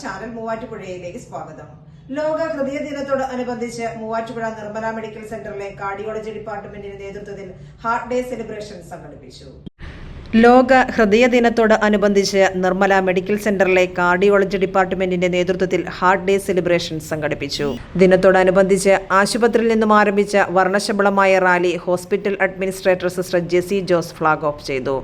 Channel മൂവാറ്റുപുഴയിലേക്ക് സ്വാഗതം. ലോക ഹൃദയ ദിനത്തോട് അനുബന്ധിച്ച് മൂവാറ്റുപുഴ നിർമ്മല മെഡിക്കൽ സെന്ററിലെ കാർഡിയോളജി ഡിപ്പാർട്ട്മെന്റിന്റെ നേതൃത്വത്തിൽ ഹാർട്ട് ഡേ സെലിബ്രേഷൻ സംഘടിപ്പിച്ചു. ലോക ഹൃദയ ദിനത്തോട് അനുബന്ധിച്ച് നിർമ്മല മെഡിക്കൽ സെന്ററിലെ കാർഡിയോളജി ഡിപ്പാർട്ട്മെന്റിന്റെ നേതൃത്വത്തിൽ ഹാർട്ട് ഡേ സെലിബ്രേഷൻ സംഘടിപ്പിച്ചു. ദിനത്തോടനുബന്ധിച്ച് ആശുപത്രിയിൽ നിന്നും ആരംഭിച്ച വർണശബളമായ rally hospital administrator sister Jessy Jose flag off ചെയ്തു.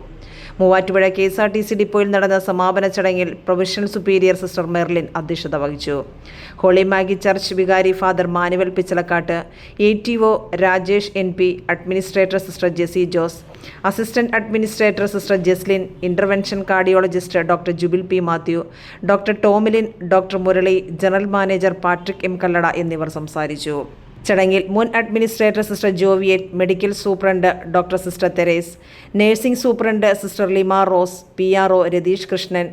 Muvattupuzha K S R T C ഡിപ്പോയിൽ നടന്ന സമാപന ചടങ്ങിൽ പ്രൊഫഷണൽ സുപ്പീരിയർ സിസ്റ്റർ മെർലിൻ അധ്യക്ഷത വഹിച്ചു. ഹോളി മാഗി ചർച്ച് വികാരി father Manuel Pichalakkattu A T O Rajesh N P administrator sister Jessy Jose assistant administrator sister Jeslin intervention cardiologist doctor Jubil P Mathew doctor Tomilin doctor Murali general manager Patrick M Kallada എന്നിവർ സംസാരിച്ചു. ചടങ്ങിൽ മുൻ administrator sister Joviet medical superintendent doctor sister Theres nursing superintendent sister Lima Rose P R O Ratheesh Krishnan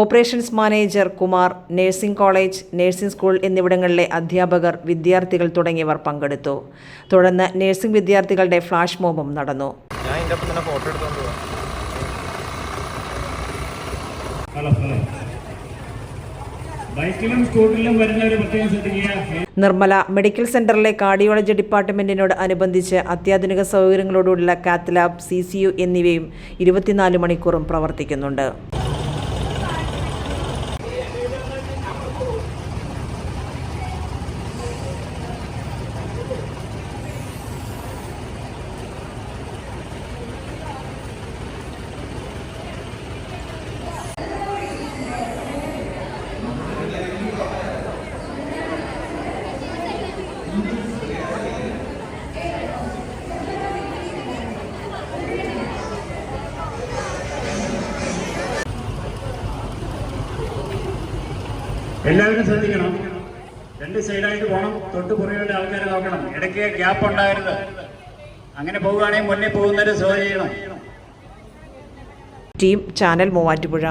operations manager Kumar nursing college nursing school എന്നിവിടങ്ങളിലെ അധ്യാപകർ വിദ്യാർത്ഥികൾ തുടങ്ങിയവർ പങ്കെടുത്തു. തുടർന്ന് നഴ്സിംഗ് വിദ്യാർത്ഥികളുടെ ഫ്ലാഷ് മോബും നടന്നു. ഞാൻ ഫോട്ടോ എടുത്തോണ്ട് ബൈക്കിലും സ്കൂട്ടറിലും ശ്രദ്ധിക്കുക. നിർമ്മല മെഡിക്കൽ സെന്ററിലെ കാർഡിയോളജി ഡിപ്പാർട്ട്മെന്റിനോട് അനുബന്ധിച്ച് അത്യാധുനിക സൗകര്യങ്ങളോടുള്ള cath lab C C U എന്നിവയും ഇരുപത്തിനാല് മണിക്കൂറും പ്രവർത്തിക്കുന്നുണ്ട്. എല്ലാവരും ശ്രദ്ധിക്കണം. രണ്ട് സൈഡായിട്ട് പോകണം തൊട്ട് പുറകിലുള്ള ആൾക്കാരെ നോക്കണം. ഇടയ്ക്ക് ഗ്യാപ്പ് ഉണ്ടായിരുന്നു അങ്ങനെ പോവുകയാണെങ്കിൽ മുന്നേ പോകുന്നവരെ സോ ചെയ്യണം. Team channel Muvattupuzha.